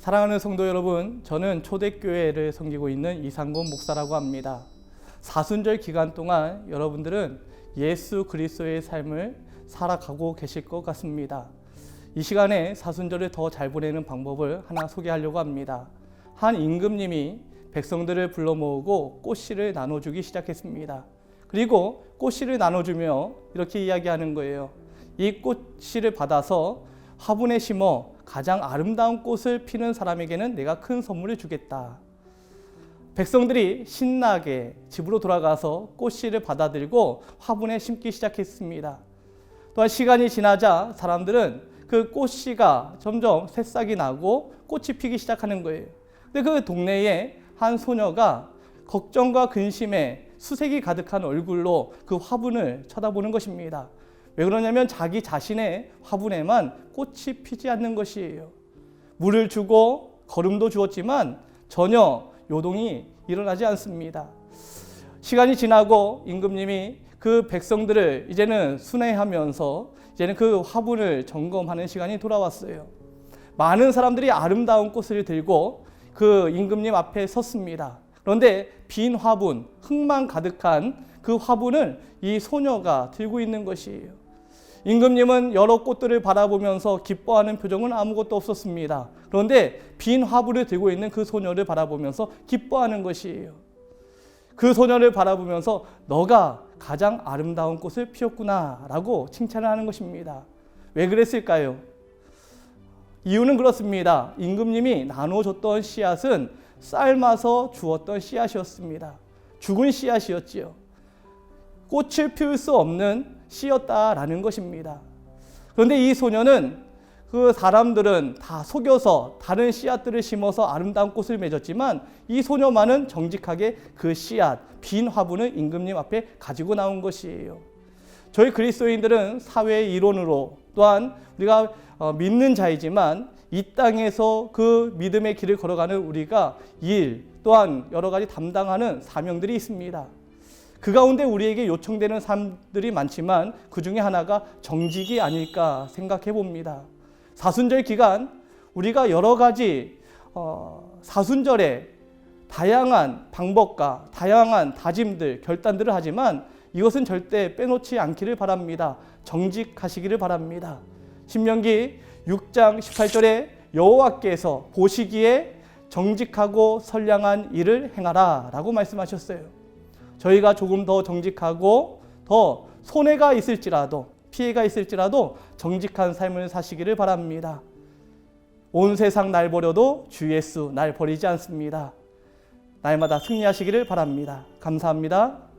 사랑하는 성도 여러분, 저는 초대교회를 섬기고 있는 이상곤 목사라고 합니다. 사순절 기간 동안 여러분들은 예수 그리스도의 삶을 살아가고 계실 것 같습니다. 이 시간에 사순절을 더 잘 보내는 방법을 하나 소개하려고 합니다. 한 임금님이 백성들을 불러 모으고 꽃씨를 나눠주기 시작했습니다. 그리고 꽃씨를 나눠주며 이렇게 이야기하는 거예요. 이 꽃씨를 받아서 화분에 심어 가장 아름다운 꽃을 피는 사람에게는 내가 큰 선물을 주겠다. 백성들이 신나게 집으로 돌아가서 꽃씨를 받아들고 화분에 심기 시작했습니다. 또한 시간이 지나자 사람들은 그 꽃씨가 점점 새싹이 나고 꽃이 피기 시작하는 거예요. 근데 그 동네에 한 소녀가 걱정과 근심에 수색이 가득한 얼굴로 그 화분을 쳐다보는 것입니다. 왜 그러냐면 자기 자신의 화분에만 꽃이 피지 않는 것이에요. 물을 주고 거름도 주었지만 전혀 요동이 일어나지 않습니다. 시간이 지나고 임금님이 그 백성들을 이제는 순회하면서 이제는 그 화분을 점검하는 시간이 돌아왔어요. 많은 사람들이 아름다운 꽃을 들고 그 임금님 앞에 섰습니다. 그런데 빈 화분, 흙만 가득한 그 화분을 이 소녀가 들고 있는 것이에요. 임금님은 여러 꽃들을 바라보면서 기뻐하는 표정은 아무것도 없었습니다. 그런데 빈 화분을 들고 있는 그 소녀를 바라보면서 기뻐하는 것이에요. 그 소녀를 바라보면서 너가 가장 아름다운 꽃을 피웠구나 라고 칭찬을 하는 것입니다. 왜 그랬을까요? 이유는 그렇습니다. 임금님이 나눠줬던 씨앗은 삶아서 주었던 씨앗이었습니다. 죽은 씨앗이었지요. 꽃을 피울 수 없는 씨였다라는 것입니다. 그런데 이 소녀는 그 사람들은 다 속여서 다른 씨앗들을 심어서 아름다운 꽃을 맺었지만 이 소녀만은 정직하게 그 씨앗, 빈 화분을 임금님 앞에 가지고 나온 것이에요. 저희 그리스도인들은 사회의 일원으로 또한 우리가 어, 믿는 자이지만 이 땅에서 그 믿음의 길을 걸어가는 우리가 일 또한 여러 가지 담당하는 사명들이 있습니다. 그 가운데 우리에게 요청되는 삶들이 많지만 그 중에 하나가 정직이 아닐까 생각해 봅니다. 사순절 기간 우리가 여러 가지 어, 사순절에 다양한 방법과 다양한 다짐들, 결단들을 하지만 이것은 절대 빼놓지 않기를 바랍니다. 정직하시기를 바랍니다. 신명기 6장 18절에 여호와께서 보시기에 정직하고 선량한 일을 행하라 라고 말씀하셨어요. 저희가 조금 더 정직하고 더 손해가 있을지라도 피해가 있을지라도 정직한 삶을 사시기를 바랍니다. 온 세상 날 버려도 주 예수 날 버리지 않습니다. 날마다 승리하시기를 바랍니다. 감사합니다.